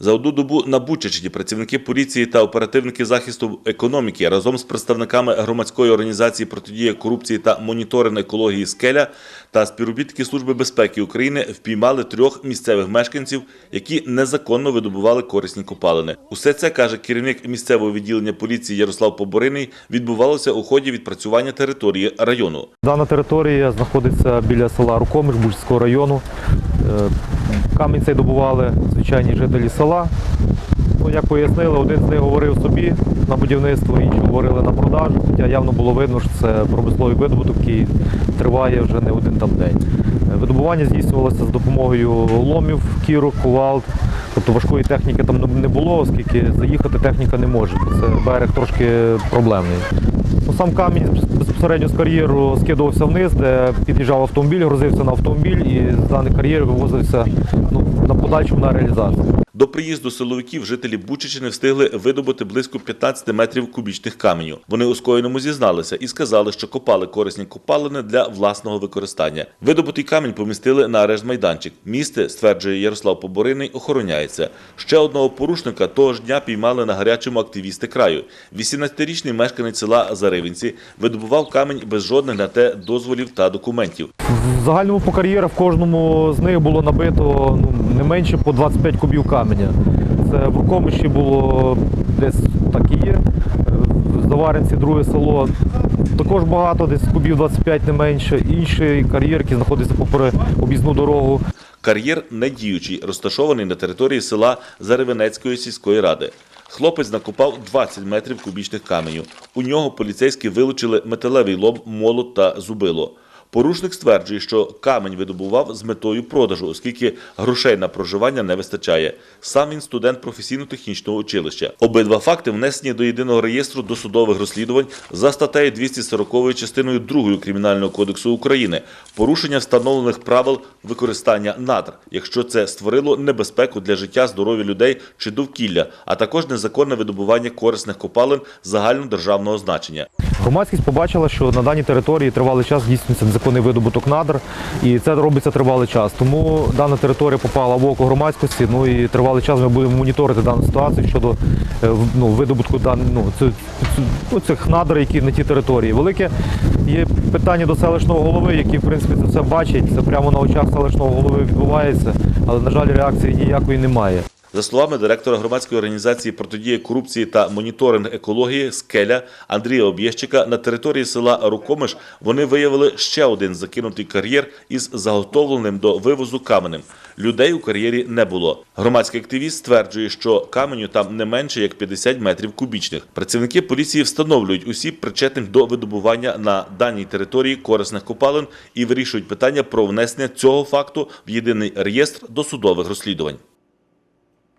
За одну добу на Бучачині працівники поліції та оперативники захисту економіки разом з представниками громадської організації протидія корупції та моніторинг екології Скеля та співробітники Служби безпеки України впіймали трьох місцевих мешканців, які незаконно видобували корисні копалини. Усе це каже керівник місцевого відділення поліції Ярослав Побориний. Відбувалося у ході відпрацювання території району. Дана територія знаходиться біля села Рукомиш Бучського району. Е, Камінь цей добували звичайні жителі села. Ну, як пояснили, один з них говорив собі на будівництво, інші говорили на продажу, хоча явно було видно, що це промисловий видобуток, який триває вже не один там день. Е, Видобування здійснювалося з допомогою ломів, кірок, кувалд. Тобто важкої техніки там не було, оскільки заїхати техніка не може. Це берег трошки проблемний. Ну, сам камінь безпосередньо з кар'єру скидувався вниз, де під'їжджав автомобіль, грузився на автомобіль і з даних кар'єр вивозився ну, на подальшому на реалізацію. До приїзду силовиків жителі Бучичини встигли видобути близько 15 метрів кубічних каменю. Вони у скоєному зізналися і сказали, що копали корисні копалини для власного використання. Видобутий камінь помістили на арешт майданчик. Місце, стверджує Ярослав Побориний, охороняється. Ще одного порушника того ж дня піймали на гарячому активісти краю. 18-річний мешканець села Заривінці видобував камінь без жодних на те дозволів та документів. В загальному по кар'єрах в кожному з них було набито ну, не менше по 25 кубів каменя. Це в Рукомиші було десь так і є. В Заваринці друге село також багато, десь кубів 25 не менше. Інші кар'єр, які знаходяться попри об'їзну дорогу. Кар'єр недіючий, розташований на території села Заревенецької сільської ради. Хлопець накопав 20 метрів кубічних каменю. У нього поліцейські вилучили металевий лом, молот та зубило. Порушник стверджує, що камінь видобував з метою продажу, оскільки грошей на проживання не вистачає. Сам він студент професійно-технічного училища. Обидва факти внесені до єдиного реєстру досудових розслідувань за статтею 240 частиною 2 Кримінального кодексу України порушення встановлених правил використання надр, якщо це створило небезпеку для життя, здоров'я людей чи довкілля, а також незаконне видобування корисних копалин загальнодержавного значення. Громадськість побачила, що на даній території тривалий час здійснюється незаконний видобуток надр, і це робиться тривалий час. Тому дана територія попала в око громадськості. Ну і тривалий час ми будемо моніторити дану ситуацію щодо е, ну, видобутку дан, ну, цю- ну, цих надр, які на тій території. Велике є питання до селищного голови, який в принципі це все бачить. Це прямо на очах селищного голови відбувається, але на жаль, реакції ніякої немає. За словами директора громадської організації протидії корупції та моніторинг екології Скеля Андрія Об'єщика, на території села Рукомиш вони виявили ще один закинутий кар'єр із заготовленим до вивозу каменем. Людей у кар'єрі не було. Громадський активіст стверджує, що каменю там не менше як 50 метрів кубічних. Працівники поліції встановлюють усіх причетних до видобування на даній території корисних копалин і вирішують питання про внесення цього факту в єдиний реєстр досудових розслідувань.